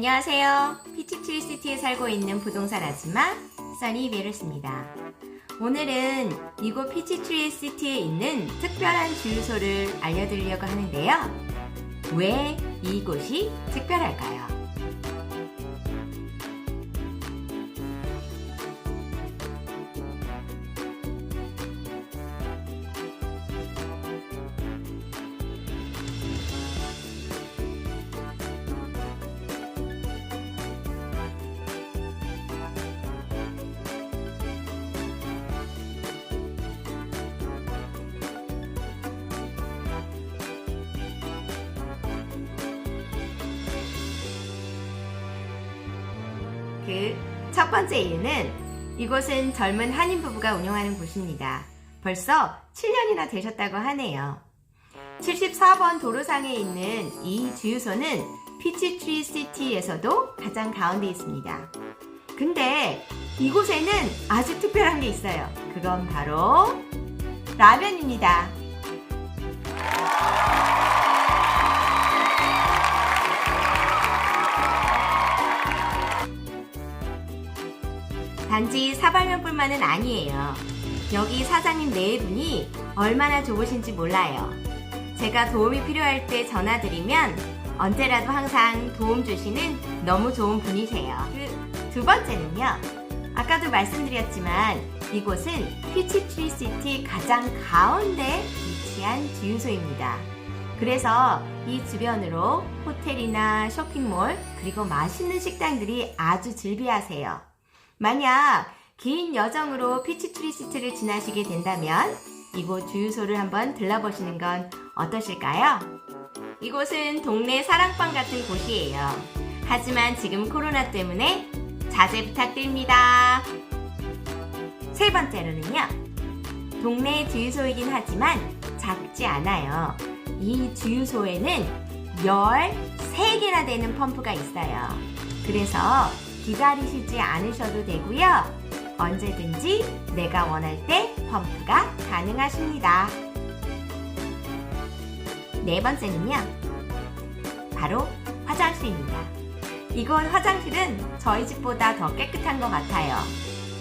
안녕하세요. 피치트리시티에 살고 있는 부동산 아줌마 써니 베르스입니다. 오늘은 이곳 피치트리시티에 있는 특별한 주유소를 알려드리려고 하는데요. 왜 이곳이 특별할까요? 그 첫 번째 이유는 이곳은 젊은 한인 부부가 운영하는 곳입니다. 벌써 7년이나 되셨다고 하네요. 74번 도로상에 있는 이 주유소는 피치트리 시티에서도 가장 가운데 있습니다. 근데 이곳에는 아주 특별한 게 있어요. 그건 바로 라면입니다. 단지 사발면뿐만은 아니에요. 여기 사장님 네 분이 얼마나 좋으신지 몰라요. 제가 도움이 필요할 때 전화드리면 언제라도 항상 도움 주시는 너무 좋은 분이세요. 그 두 번째는요. 아까도 말씀드렸지만 이곳은 피치트리 시티 가장 가운데 위치한 주유소입니다. 그래서 이 주변으로 호텔이나 쇼핑몰 그리고 맛있는 식당들이 아주 즐비하세요. 만약 긴 여정으로 피치트리 시티를 지나시게 된다면 이곳 주유소를 한번 들러보시는 건 어떠실까요? 이곳은 동네 사랑방 같은 곳이에요. 하지만 지금 코로나 때문에 자제 부탁드립니다. 세 번째로는요. 동네 주유소이긴 하지만 작지 않아요. 이 주유소에는 13개나 되는 펌프가 있어요. 그래서 기다리시지 않으셔도 되고요. 언제든지 내가 원할 때 펌프가 가능하십니다. 네 번째는요. 바로 화장실입니다. 이곳 화장실은 저희 집보다 더 깨끗한 것 같아요.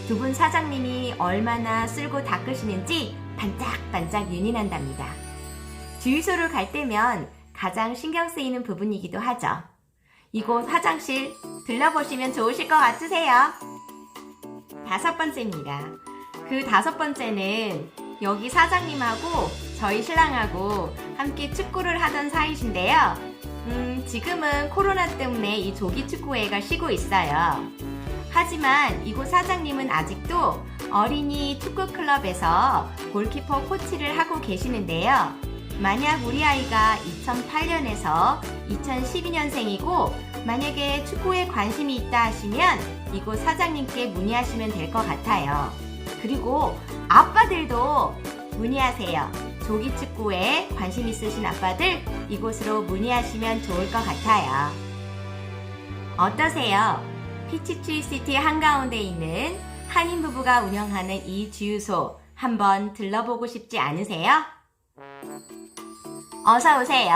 두 분 사장님이 얼마나 쓸고 닦으시는지 반짝반짝 윤이 난답니다. 주유소를 갈 때면 가장 신경 쓰이는 부분이기도 하죠. 이곳 화장실 들러보시면 좋으실 것 같으세요. 다섯 번째입니다. 그 다섯 번째는 여기 사장님하고 저희 신랑하고 함께 축구를 하던 사이신데요. 음, 지금은 코로나 때문에 이 조기 축구회가 쉬고 있어요. 하지만 이곳 사장님은 아직도 어린이 축구 클럽에서 골키퍼 코치를 하고 계시는데요. 만약 우리 아이가 2008년에서 2012년생이고 만약에 축구에 관심이 있다 하시면 이곳 사장님께 문의하시면 될 것 같아요. 그리고 아빠들도 문의하세요. 조기 축구에 관심 있으신 아빠들 이곳으로 문의하시면 좋을 것 같아요. 어떠세요? 피치트리 시티 한가운데 있는 한인 부부가 운영하는 이 주유소 한번 들러보고 싶지 않으세요? 어서 오세요.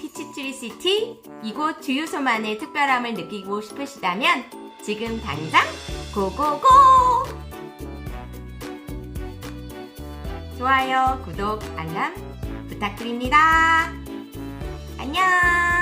피치트리 시티 이곳 주유소만의 특별함을 느끼고 싶으시다면 지금 당장 고고고! 좋아요, 구독, 알람 부탁드립니다. 안녕!